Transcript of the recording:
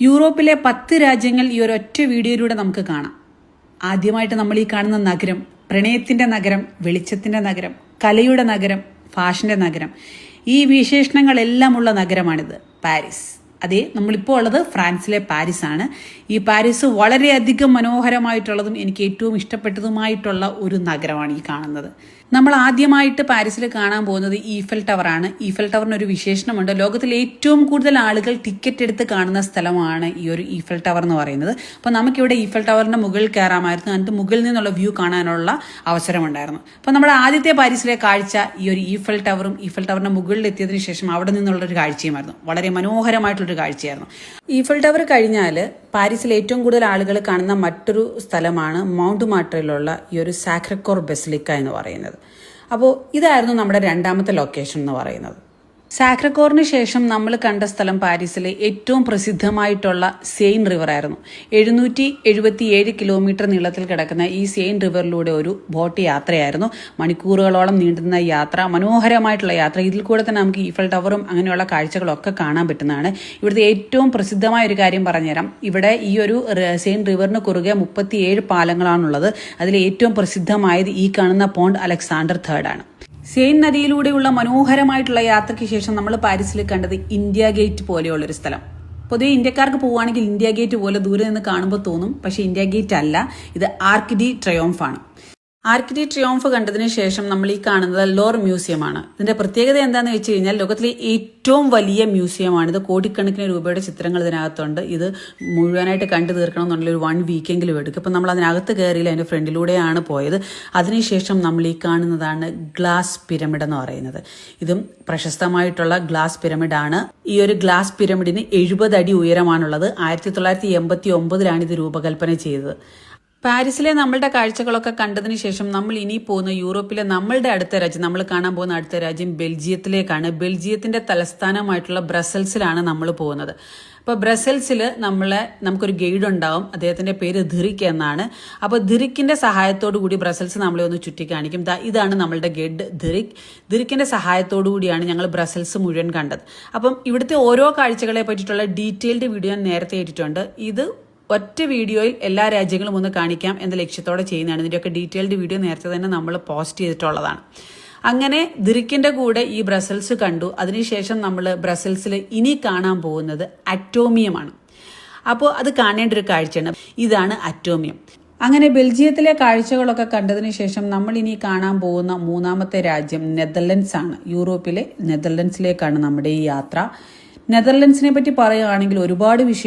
യൂറോപ്പിലെ പത്ത് രാജ്യങ്ങൾ ഈ ഒരൊറ്റ വീഡിയോയിലൂടെ നമുക്ക് കാണാം. ആദ്യമായിട്ട് നമ്മൾ ഈ കാണുന്ന നഗരം പ്രണയത്തിന്റെ നഗരം വെളിച്ചത്തിന്റെ നഗരം കലയുടെ നഗരം ഫാഷന്റെ നഗരം ഈ വിശേഷണങ്ങളെല്ലാം ഉള്ള നഗരമാണിത് പാരീസ്. അതെ നമ്മളിപ്പോൾ ഉള്ളത് ഫ്രാൻസിലെ പാരീസ് ആണ് ഈ പാരീസ് വളരെയധികം മനോഹരമായിട്ടുള്ളതും എനിക്ക് ഏറ്റവും ഇഷ്ടപ്പെട്ടതുമായിട്ടുള്ള ഒരു നഗരമാണ് ഈ കാണുന്നത്. നമ്മൾ ആദ്യമായിട്ട് പാരീസിൽ കാണാൻ പോകുന്നത് ഈഫൽ ടവറാണ്. ഈഫൽ ടവറിന് ഒരു വിശേഷണമുണ്ട്. ലോകത്തിലെ ഏറ്റവും കൂടുതൽ ആളുകൾ ടിക്കറ്റ് എടുത്ത് കാണുന്ന സ്ഥലമാണ് ഈ ഒരു ഈഫൽ ടവർ എന്ന് പറയുന്നത്. അപ്പോൾ നമുക്കിവിടെ ഈഫൽ ടവറിന്റെ മുകളിൽ കയറാമായിരുന്നു. അതിന്റെ മുകളിൽ നിന്നുള്ള വ്യൂ കാണാനുള്ള അവസരമുണ്ടായിരുന്നു. അപ്പോൾ നമ്മുടെ ആദ്യത്തെ പാരീസിലെ കാഴ്ച ഈ ഒരു ഈഫൽ ടവറും ഈഫൽ ടവറിന്റെ മുകളിൽ എത്തിയതിനു ശേഷം അവിടെ നിന്നുള്ള ഒരു കാഴ്ചയുമായിരുന്നു. വളരെ മനോഹരമായിട്ടുള്ളൊരു കാഴ്ചയായിരുന്നു. ഈഫൽ ടവർ കഴിഞ്ഞാൽ പാരീസിൽ ഏറ്റവും കൂടുതൽ ആളുകൾ കാണുന്ന മറ്റൊരു സ്ഥലമാണ് മൗണ്ട് മാട്രയിലുള്ള ഈ ഒരു സാക്രക്കോർ ബെസിലിക്ക എന്ന് പറയുന്നത്. അപ്പോൾ ഇതായിരുന്നു നമ്മുടെ രണ്ടാമത്തെ ലൊക്കേഷൻ എന്ന് പറയുന്നത്. സാക്രക്കോറിന് ശേഷം നമ്മൾ കണ്ട സ്ഥലം പാരീസിലെ ഏറ്റവും പ്രസിദ്ധമായിട്ടുള്ള സെയിൻ റിവർ ആയിരുന്നു. എഴുന്നൂറ്റി എഴുപത്തിയേഴ് കിലോമീറ്റർ നീളത്തിൽ കിടക്കുന്ന ഈ സെയിൻ റിവറിലൂടെ ഒരു ബോട്ട് യാത്രയായിരുന്നു. മണിക്കൂറുകളോളം നീണ്ടുന്ന യാത്ര മനോഹരമായിട്ടുള്ള യാത്ര. ഇതിൽ കൂടെ തന്നെ നമുക്ക് ഈഫൽ ടവറും അങ്ങനെയുള്ള കാഴ്ചകളൊക്കെ കാണാൻ പറ്റുന്നതാണ്. ഇവിടുത്തെ ഏറ്റവും പ്രസിദ്ധമായ ഒരു കാര്യം പറഞ്ഞുതരാം. ഇവിടെ ഈ ഒരു സെയിൻ റിവറിന് കുറുകെ മുപ്പത്തിയേഴ് പാലങ്ങളാണുള്ളത്. അതിൽ ഏറ്റവും പ്രസിദ്ധമായത് ഈ കാണുന്ന പോണ്ട് അലക്സാണ്ടർ തേർഡ് ആണ് സെയിൻ നദിയിലൂടെയുള്ള മനോഹരമായിട്ടുള്ള യാത്രയ്ക്ക് ശേഷം നമ്മൾ പാരീസിൽ കണ്ടത് ഇന്ത്യ ഗേറ്റ് പോലെയുള്ളൊരു സ്ഥലം. പൊതുവെ ഇന്ത്യക്കാർക്ക് പോവുകയാണെങ്കിൽ ഇന്ത്യ ഗേറ്റ് പോലെ ദൂരെ നിന്ന് കാണുമ്പോൾ തോന്നും പക്ഷേ ഇന്ത്യ ഗേറ്റ് അല്ല. ഇത് ആർക്കിഡി ട്രയോംഫ് ആണ് ആർക്ക് ഡി ട്രിയോംഫ് കണ്ടതിന് ശേഷം നമ്മൾ ഈ കാണുന്നത് ലോർ മ്യൂസിയമാണ്. ഇതിന്റെ പ്രത്യേകത എന്താണെന്ന് വെച്ച് കഴിഞ്ഞാൽ ലോകത്തിലെ ഏറ്റവും വലിയ മ്യൂസിയമാണ്. ഇത് കോടിക്കണക്കിന് രൂപയുടെ ചിത്രങ്ങൾ ഇതിനകത്തുണ്ട്. ഇത് മുഴുവനായിട്ട് കണ്ടു തീർക്കണം എന്നുള്ള ഒരു വൺ വീക്കെങ്കിലും എടുക്കും. അപ്പം നമ്മൾ അതിനകത്ത് കയറിയില്ല അതിന്റെ ഫ്രണ്ടിലൂടെയാണ് പോയത്. അതിനുശേഷം നമ്മൾ ഈ കാണുന്നതാണ് ഗ്ലാസ് പിരമിഡ് എന്ന് പറയുന്നത്. ഇതും പ്രശസ്തമായിട്ടുള്ള ഗ്ലാസ് പിരമിഡാണ് ഈ ഒരു ഗ്ലാസ് പിരമിഡിന് എഴുപത് അടി ഉയരമാണുള്ളത്. ആയിരത്തി തൊള്ളായിരത്തി എൺപത്തി ഒമ്പതിലാണ് ഇത് രൂപകൽപ്പന ചെയ്തത്. പാരീസിലെ നമ്മളുടെ കാഴ്ചകളൊക്കെ കണ്ടതിന് ശേഷം നമ്മൾ ഇനി പോകുന്ന യൂറോപ്പിലെ നമ്മളുടെ അടുത്ത രാജ്യം നമ്മൾ കാണാൻ പോകുന്ന അടുത്ത രാജ്യം ബെൽജിയത്തിലേക്കാണ്. ബെൽജിയത്തിന്റെ തലസ്ഥാനമായിട്ടുള്ള ബ്രസൽസിലാണ് നമ്മൾ പോകുന്നത്. അപ്പോൾ ബ്രസൽസിൽ നമ്മളെ നമുക്കൊരു ഗൈഡ് ഉണ്ടാവും അദ്ദേഹത്തിന്റെ പേര് ധിറിക് എന്നാണ്. അപ്പോൾ ധിറിക്കിന്റെ സഹായത്തോടു കൂടി ബ്രസൽസ് നമ്മളെ ഒന്ന് ചുറ്റിക്കാണിക്കും. ഇതാണ് നമ്മളുടെ ഗൈഡ് ധിറിക്. ധിറിക്കിന്റെ സഹായത്തോടു കൂടിയാണ് ഞങ്ങൾ ബ്രസൽസ് മുഴുവൻ കണ്ടത്. അപ്പം ഇവിടുത്തെ ഓരോ കാഴ്ചകളെ പറ്റിയിട്ടുള്ള ഡീറ്റെയിൽഡ് വീഡിയോ ഞാൻ നേരത്തെ ഇട്ടിട്ടുണ്ട്. ഇത് ഒറ്റ വീഡിയോയിൽ എല്ലാ രാജ്യങ്ങളും ഒന്ന് കാണിക്കാം എന്ന ലക്ഷ്യത്തോടെ ചെയ്യുന്നതാണ്. ഇതിന്റെയൊക്കെ ഡീറ്റെയിൽഡ് വീഡിയോ നേരത്തെ തന്നെ നമ്മൾ പോസ്റ്റ് ചെയ്തിട്ടുള്ളതാണ്. അങ്ങനെ ദിറിക്കിന്റെ കൂടെ ഈ ബ്രസൽസ് കണ്ടു. അതിനുശേഷം നമ്മൾ ബ്രസൽസിൽ ഇനി കാണാൻ പോകുന്നത് അറ്റോമിയമാണ്. അപ്പോൾ അത് കാണേണ്ട ഒരു കാഴ്ചയാണ്. ഇതാണ് അറ്റോമിയം. അങ്ങനെ ബെൽജിയത്തിലെ കാഴ്ചകളൊക്കെ കണ്ടതിന് ശേഷം നമ്മൾ ഇനി കാണാൻ പോകുന്ന മൂന്നാമത്തെ രാജ്യം നെതർലൻഡ്സ് ആണ്. യൂറോപ്പിലെ നെതർലൻഡ്സിലേക്കാണ് നമ്മുടെ ഈ യാത്ര. നെതർലൻഡ്സിനെ പറ്റി പറയുകയാണെങ്കിൽ ഒരുപാട് വിശേഷ